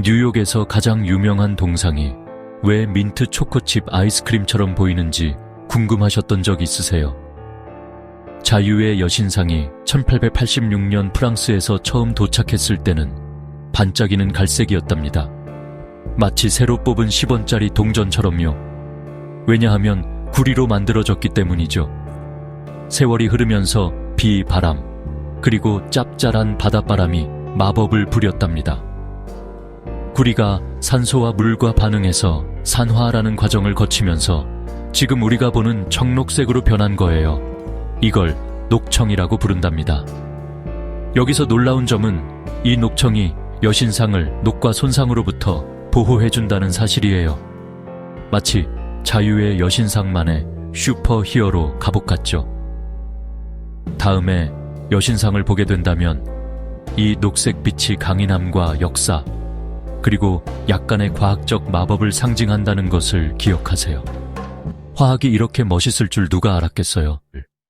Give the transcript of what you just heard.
뉴욕에서 가장 유명한 동상이 왜 민트 초코칩 아이스크림처럼 보이는지 궁금하셨던 적 있으세요? 자유의 여신상이 1886년 프랑스에서 처음 도착했을 때는 반짝이는 갈색이었답니다. 마치 새로 뽑은 10원짜리 동전처럼요. 왜냐하면 구리로 만들어졌기 때문이죠. 세월이 흐르면서 비, 바람, 그리고 짭짤한 바닷바람이 마법을 부렸답니다. 구리가 산소와 물과 반응해서 산화라는 과정을 거치면서 지금 우리가 보는 청록색으로 변한 거예요. 이걸 녹청이라고 부른답니다. 여기서 놀라운 점은 이 녹청이 여신상을 녹과 손상으로부터 보호해준다는 사실이에요. 마치 자유의 여신상만의 슈퍼 히어로 갑옷 같죠. 다음에 여신상을 보게 된다면 이 녹색 빛이 강인함과 역사, 그리고 약간의 과학적 마법을 상징한다는 것을 기억하세요. 화학이 이렇게 멋있을 줄 누가 알았겠어요?